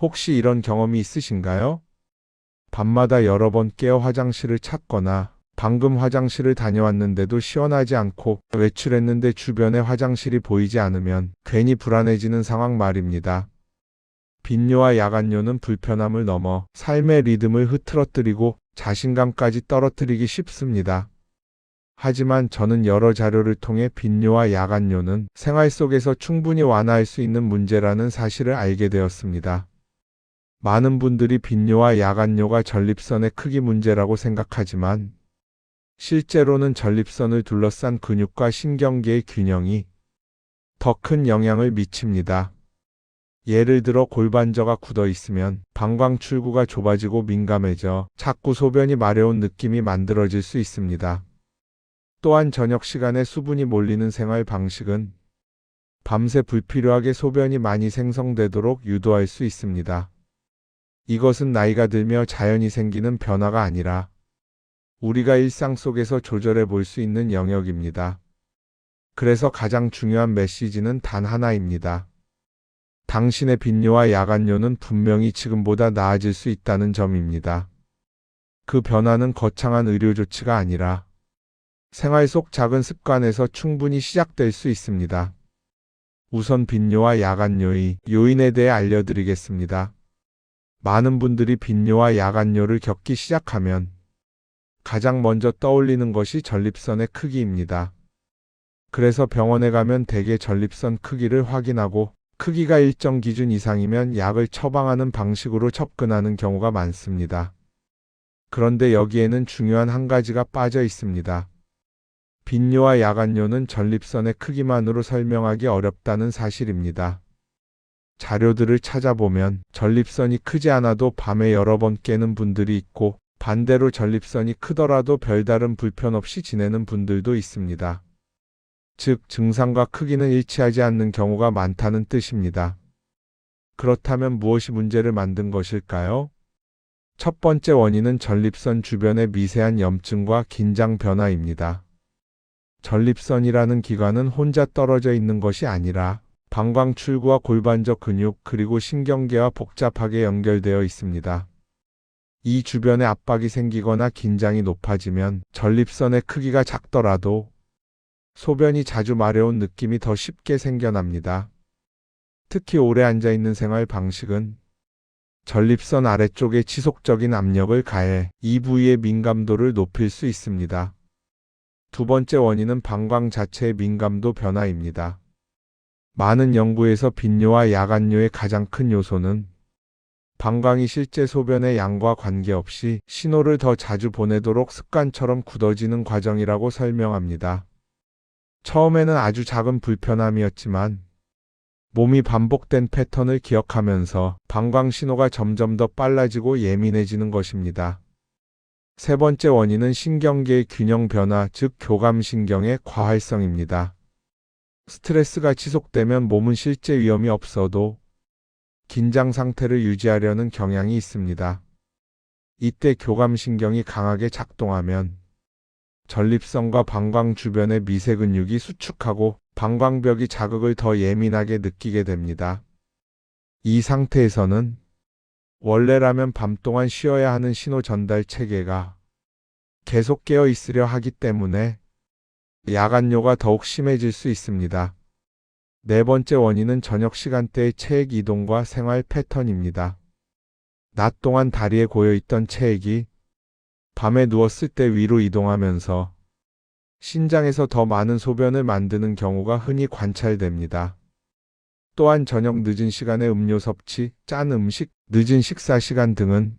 혹시 이런 경험이 있으신가요? 밤마다 여러 번 깨어 화장실을 찾거나 방금 화장실을 다녀왔는데도 시원하지 않고 외출했는데 주변에 화장실이 보이지 않으면 괜히 불안해지는 상황 말입니다. 빈뇨와 야간뇨는 불편함을 넘어 삶의 리듬을 흐트러뜨리고 자신감까지 떨어뜨리기 쉽습니다. 하지만 저는 여러 자료를 통해 빈뇨와 야간뇨는 생활 속에서 충분히 완화할 수 있는 문제라는 사실을 알게 되었습니다. 많은 분들이 빈뇨와 야간뇨가 전립선의 크기 문제라고 생각하지만 실제로는 전립선을 둘러싼 근육과 신경계의 균형이 더 큰 영향을 미칩니다. 예를 들어 골반저가 굳어 있으면 방광 출구가 좁아지고 민감해져 자꾸 소변이 마려운 느낌이 만들어질 수 있습니다. 또한 저녁 시간에 수분이 몰리는 생활 방식은 밤새 불필요하게 소변이 많이 생성되도록 유도할 수 있습니다. 이것은 나이가 들며 자연히 생기는 변화가 아니라 우리가 일상 속에서 조절해 볼 수 있는 영역입니다. 그래서 가장 중요한 메시지는 단 하나입니다. 당신의 빈뇨와 야간뇨는 분명히 지금보다 나아질 수 있다는 점입니다. 그 변화는 거창한 의료 조치가 아니라 생활 속 작은 습관에서 충분히 시작될 수 있습니다. 우선 빈뇨와 야간뇨의 요인에 대해 알려드리겠습니다. 많은 분들이 빈뇨와 야간뇨를 겪기 시작하면 가장 먼저 떠올리는 것이 전립선의 크기입니다. 그래서 병원에 가면 대개 전립선 크기를 확인하고 크기가 일정 기준 이상이면 약을 처방하는 방식으로 접근하는 경우가 많습니다. 그런데 여기에는 중요한 한 가지가 빠져 있습니다. 빈뇨와 야간뇨는 전립선의 크기만으로 설명하기 어렵다는 사실입니다. 자료들을 찾아보면 전립선이 크지 않아도 밤에 여러 번 깨는 분들이 있고 반대로 전립선이 크더라도 별다른 불편 없이 지내는 분들도 있습니다. 즉, 증상과 크기는 일치하지 않는 경우가 많다는 뜻입니다. 그렇다면 무엇이 문제를 만든 것일까요? 첫 번째 원인은 전립선 주변의 미세한 염증과 긴장 변화입니다. 전립선이라는 기관은 혼자 떨어져 있는 것이 아니라 방광 출구와 골반저 근육 그리고 신경계와 복잡하게 연결되어 있습니다. 이 주변에 압박이 생기거나 긴장이 높아지면 전립선의 크기가 작더라도 소변이 자주 마려운 느낌이 더 쉽게 생겨납니다. 특히 오래 앉아 있는 생활 방식은 전립선 아래쪽에 지속적인 압력을 가해 이 부위의 민감도를 높일 수 있습니다. 두 번째 원인은 방광 자체의 민감도 변화입니다. 많은 연구에서 빈뇨와 야간뇨의 가장 큰 요소는 방광이 실제 소변의 양과 관계없이 신호를 더 자주 보내도록 습관처럼 굳어지는 과정이라고 설명합니다. 처음에는 아주 작은 불편함이었지만 몸이 반복된 패턴을 기억하면서 방광 신호가 점점 더 빨라지고 예민해지는 것입니다. 세 번째 원인은 신경계의 균형 변화, 즉 교감신경의 과활성입니다. 스트레스가 지속되면 몸은 실제 위험이 없어도 긴장 상태를 유지하려는 경향이 있습니다. 이때 교감신경이 강하게 작동하면 전립선과 방광 주변의 미세 근육이 수축하고 방광벽이 자극을 더 예민하게 느끼게 됩니다. 이 상태에서는 원래라면 밤 동안 쉬어야 하는 신호 전달 체계가 계속 깨어 있으려 하기 때문에 야간뇨가 더욱 심해질 수 있습니다. 네 번째 원인은 저녁 시간대의 체액 이동과 생활 패턴입니다. 낮 동안 다리에 고여있던 체액이 밤에 누웠을 때 위로 이동하면서 신장에서 더 많은 소변을 만드는 경우가 흔히 관찰됩니다. 또한 저녁 늦은 시간에 음료 섭취, 짠 음식, 늦은 식사 시간 등은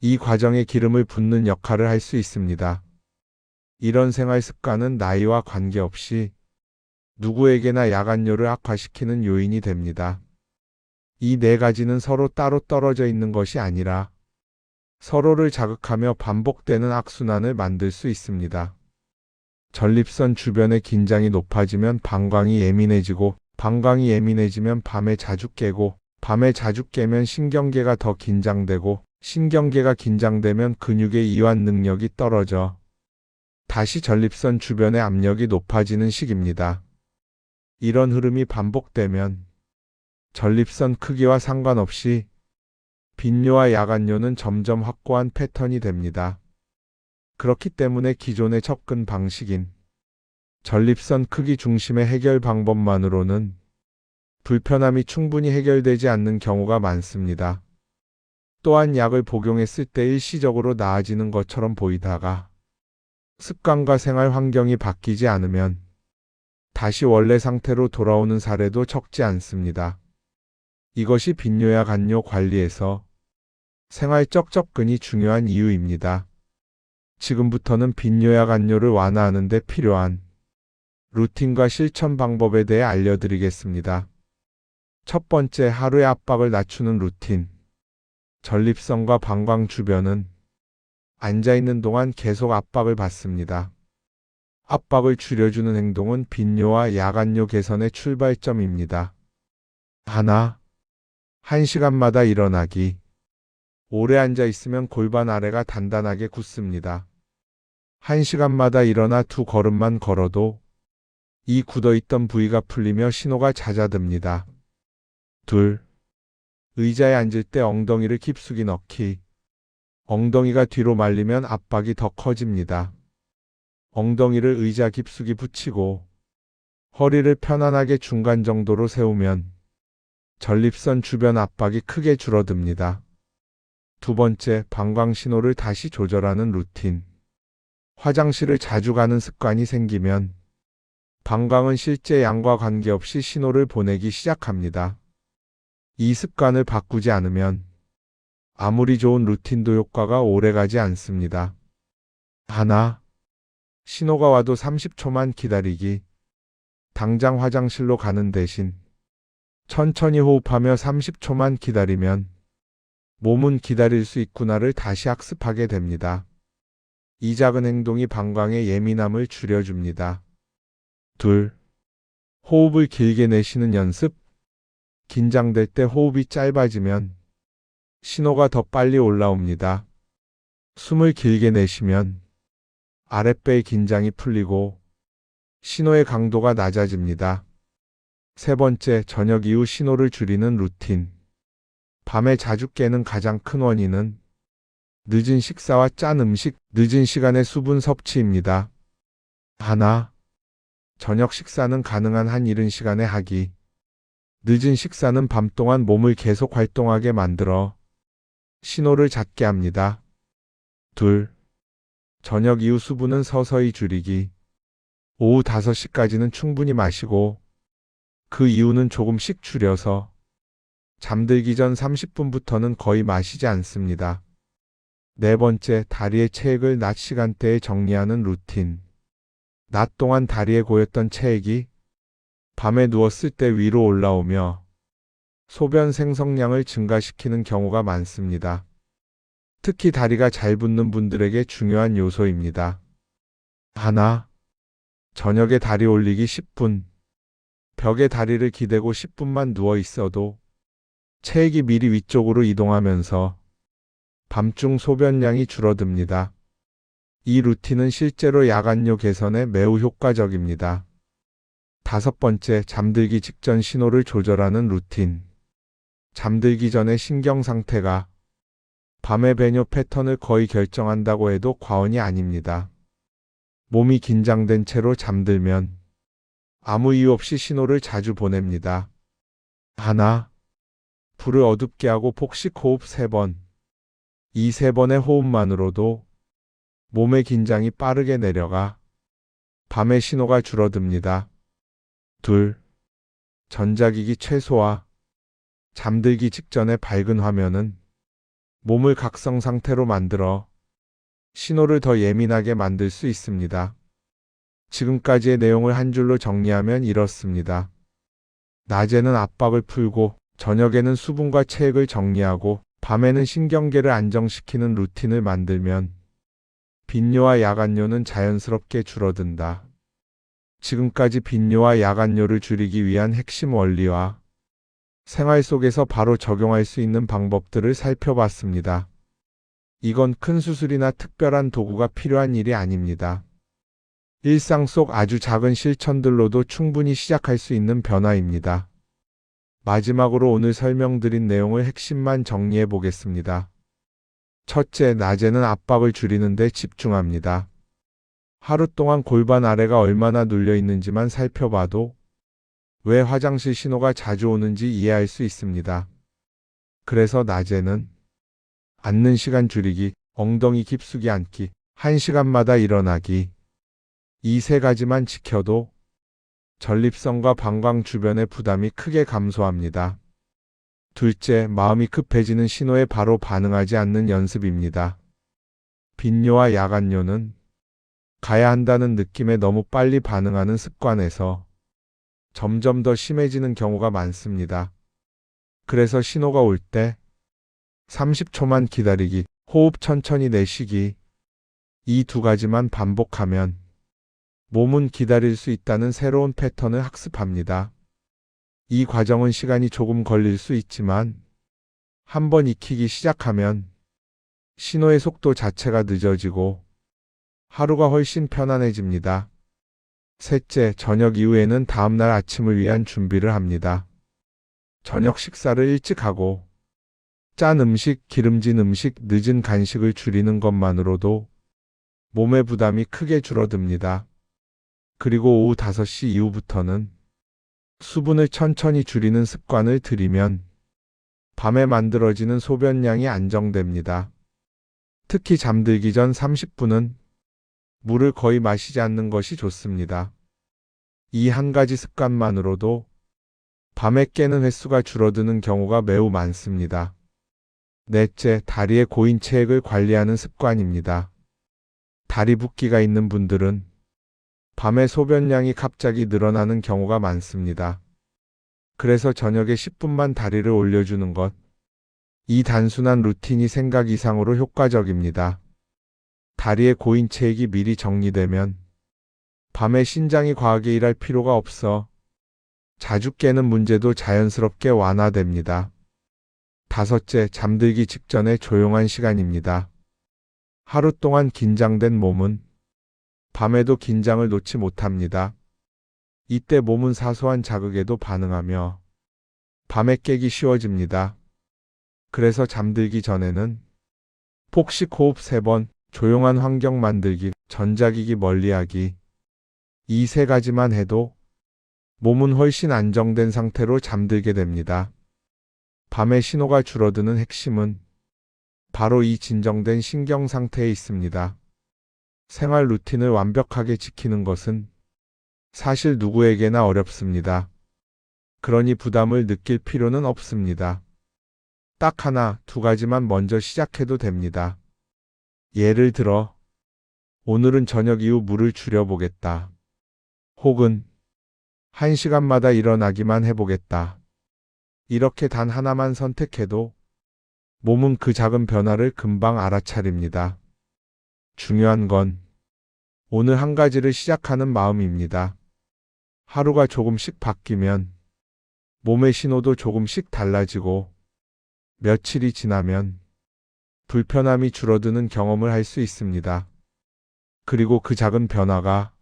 이 과정에 기름을 붓는 역할을 할 수 있습니다. 이런 생활 습관은 나이와 관계없이 누구에게나 야간뇨를 악화시키는 요인이 됩니다. 이 네 가지는 서로 따로 떨어져 있는 것이 아니라 서로를 자극하며 반복되는 악순환을 만들 수 있습니다. 전립선 주변의 긴장이 높아지면 방광이 예민해지고 방광이 예민해지면 밤에 자주 깨고 밤에 자주 깨면 신경계가 더 긴장되고 신경계가 긴장되면 근육의 이완 능력이 떨어져 다시 전립선 주변의 압력이 높아지는 식입니다. 이런 흐름이 반복되면 전립선 크기와 상관없이 빈뇨와 야간뇨는 점점 확고한 패턴이 됩니다. 그렇기 때문에 기존의 접근 방식인 전립선 크기 중심의 해결 방법만으로는 불편함이 충분히 해결되지 않는 경우가 많습니다. 또한 약을 복용했을 때 일시적으로 나아지는 것처럼 보이다가 습관과 생활 환경이 바뀌지 않으면 다시 원래 상태로 돌아오는 사례도 적지 않습니다. 이것이 빈뇨야 간뇨 관리에서 생활적 접근이 중요한 이유입니다. 지금부터는 빈뇨야 간뇨를 완화하는 데 필요한 루틴과 실천 방법에 대해 알려드리겠습니다. 첫 번째 하루의 압박을 낮추는 루틴. 전립선과 방광 주변은 앉아있는 동안 계속 압박을 받습니다. 압박을 줄여주는 행동은 빈뇨와 야간뇨 개선의 출발점입니다. 하나, 한 시간마다 일어나기. 오래 앉아 있으면 골반 아래가 단단하게 굳습니다. 한 시간마다 일어나 두 걸음만 걸어도 이 굳어있던 부위가 풀리며 신호가 잦아듭니다. 둘, 의자에 앉을 때 엉덩이를 깊숙이 넣기. 엉덩이가 뒤로 말리면 압박이 더 커집니다. 엉덩이를 의자 깊숙이 붙이고 허리를 편안하게 중간 정도로 세우면 전립선 주변 압박이 크게 줄어듭니다. 두 번째, 방광 신호를 다시 조절하는 루틴. 화장실을 자주 가는 습관이 생기면 방광은 실제 양과 관계없이 신호를 보내기 시작합니다. 이 습관을 바꾸지 않으면 아무리 좋은 루틴도 효과가 오래 가지 않습니다. 하나, 신호가 와도 30초만 기다리기. 당장 화장실로 가는 대신 천천히 호흡하며 30초만 기다리면 몸은 기다릴 수 있구나를 다시 학습하게 됩니다. 이 작은 행동이 방광의 예민함을 줄여줍니다. 둘, 호흡을 길게 내쉬는 연습. 긴장될 때 호흡이 짧아지면 신호가 더 빨리 올라옵니다. 숨을 길게 내쉬면 아랫배의 긴장이 풀리고 신호의 강도가 낮아집니다. 세 번째, 저녁 이후 신호를 줄이는 루틴. 밤에 자주 깨는 가장 큰 원인은 늦은 식사와 짠 음식, 늦은 시간의 수분 섭취입니다. 하나, 저녁 식사는 가능한 한 이른 시간에 하기. 늦은 식사는 밤 동안 몸을 계속 활동하게 만들어 신호를 잦게 합니다. 둘, 저녁 이후 수분은 서서히 줄이기. 오후 5시까지는 충분히 마시고 그 이후는 조금씩 줄여서 잠들기 전 30분부터는 거의 마시지 않습니다. 네 번째, 다리의 체액을 낮 시간대에 정리하는 루틴. 낮 동안 다리에 고였던 체액이 밤에 누웠을 때 위로 올라오며 소변 생성량을 증가시키는 경우가 많습니다. 특히 다리가 잘 붙는 분들에게 중요한 요소입니다. 하나, 저녁에 다리 올리기 10분. 벽에 다리를 기대고 10분만 누워 있어도 체액이 미리 위쪽으로 이동하면서 밤중 소변량이 줄어듭니다. 이 루틴은 실제로 야간뇨 개선에 매우 효과적입니다. 다섯 번째, 잠들기 직전 신호를 조절하는 루틴. 잠들기 전의 신경 상태가 밤의 배뇨 패턴을 거의 결정한다고 해도 과언이 아닙니다. 몸이 긴장된 채로 잠들면 아무 이유 없이 신호를 자주 보냅니다. 하나, 불을 어둡게 하고 폭식 호흡 3번. 이 세 번의 호흡만으로도 몸의 긴장이 빠르게 내려가 밤의 신호가 줄어듭니다. 둘, 전자기기 최소화. 잠들기 직전에 밝은 화면은 몸을 각성 상태로 만들어 신호를 더 예민하게 만들 수 있습니다. 지금까지의 내용을 한 줄로 정리하면 이렇습니다. 낮에는 압박을 풀고 저녁에는 수분과 체액을 정리하고 밤에는 신경계를 안정시키는 루틴을 만들면 빈뇨와 야간뇨는 자연스럽게 줄어든다. 지금까지 빈뇨와 야간뇨를 줄이기 위한 핵심 원리와 생활 속에서 바로 적용할 수 있는 방법들을 살펴봤습니다. 이건 큰 수술이나 특별한 도구가 필요한 일이 아닙니다. 일상 속 아주 작은 실천들로도 충분히 시작할 수 있는 변화입니다. 마지막으로 오늘 설명드린 내용을 핵심만 정리해 보겠습니다. 첫째, 낮에는 압박을 줄이는데 집중합니다. 하루 동안 골반 아래가 얼마나 눌려 있는지만 살펴봐도 왜 화장실 신호가 자주 오는지 이해할 수 있습니다. 그래서 낮에는 앉는 시간 줄이기, 엉덩이 깊숙이 앉기, 한 시간마다 일어나기. 이 세 가지만 지켜도 전립선과 방광 주변의 부담이 크게 감소합니다. 둘째, 마음이 급해지는 신호에 바로 반응하지 않는 연습입니다. 빈뇨와 야간뇨는 가야 한다는 느낌에 너무 빨리 반응하는 습관에서 점점 더 심해지는 경우가 많습니다. 그래서 신호가 올 때 30초만 기다리기, 호흡 천천히 내쉬기, 이 두 가지만 반복하면 몸은 기다릴 수 있다는 새로운 패턴을 학습합니다. 이 과정은 시간이 조금 걸릴 수 있지만 한번 익히기 시작하면 신호의 속도 자체가 늦어지고 하루가 훨씬 편안해집니다. 셋째, 저녁 이후에는 다음날 아침을 위한 준비를 합니다. 저녁 식사를 일찍 하고 짠 음식, 기름진 음식, 늦은 간식을 줄이는 것만으로도 몸의 부담이 크게 줄어듭니다. 그리고 오후 5시 이후부터는 수분을 천천히 줄이는 습관을 들이면 밤에 만들어지는 소변량이 안정됩니다. 특히 잠들기 전 30분은 물을 거의 마시지 않는 것이 좋습니다. 이 한 가지 습관만으로도 밤에 깨는 횟수가 줄어드는 경우가 매우 많습니다. 넷째, 다리의 고인 체액을 관리하는 습관입니다. 다리 붓기가 있는 분들은 밤에 소변량이 갑자기 늘어나는 경우가 많습니다. 그래서 저녁에 10분만 다리를 올려주는 것. 이 단순한 루틴이 생각 이상으로 효과적입니다. 다리의 고인 체액이 미리 정리되면 밤에 신장이 과하게 일할 필요가 없어 자주 깨는 문제도 자연스럽게 완화됩니다. 다섯째, 잠들기 직전에 조용한 시간입니다. 하루 동안 긴장된 몸은 밤에도 긴장을 놓지 못합니다. 이때 몸은 사소한 자극에도 반응하며 밤에 깨기 쉬워집니다. 그래서 잠들기 전에는 폭식 호흡 3번, 조용한 환경 만들기, 전자기기 멀리하기 이 세 가지만 해도 몸은 훨씬 안정된 상태로 잠들게 됩니다. 밤에 신호가 줄어드는 핵심은 바로 이 진정된 신경 상태에 있습니다. 생활 루틴을 완벽하게 지키는 것은 사실 누구에게나 어렵습니다. 그러니 부담을 느낄 필요는 없습니다. 딱 하나, 두 가지만 먼저 시작해도 됩니다. 예를 들어, 오늘은 저녁 이후 물을 줄여보겠다. 혹은, 한 시간마다 일어나기만 해보겠다. 이렇게 단 하나만 선택해도 몸은 그 작은 변화를 금방 알아차립니다. 중요한 건 오늘 한 가지를 시작하는 마음입니다. 하루가 조금씩 바뀌면 몸의 신호도 조금씩 달라지고 며칠이 지나면 불편함이 줄어드는 경험을 할 수 있습니다. 그리고 그 작은 변화가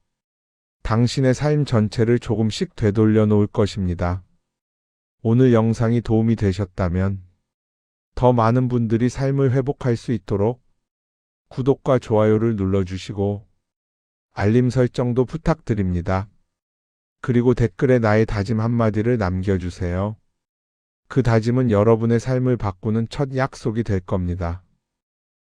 당신의 삶 전체를 조금씩 되돌려 놓을 것입니다. 오늘 영상이 도움이 되셨다면 더 많은 분들이 삶을 회복할 수 있도록 구독과 좋아요를 눌러주시고 알림 설정도 부탁드립니다. 그리고 댓글에 나의 다짐 한마디를 남겨주세요. 그 다짐은 여러분의 삶을 바꾸는 첫 약속이 될 겁니다.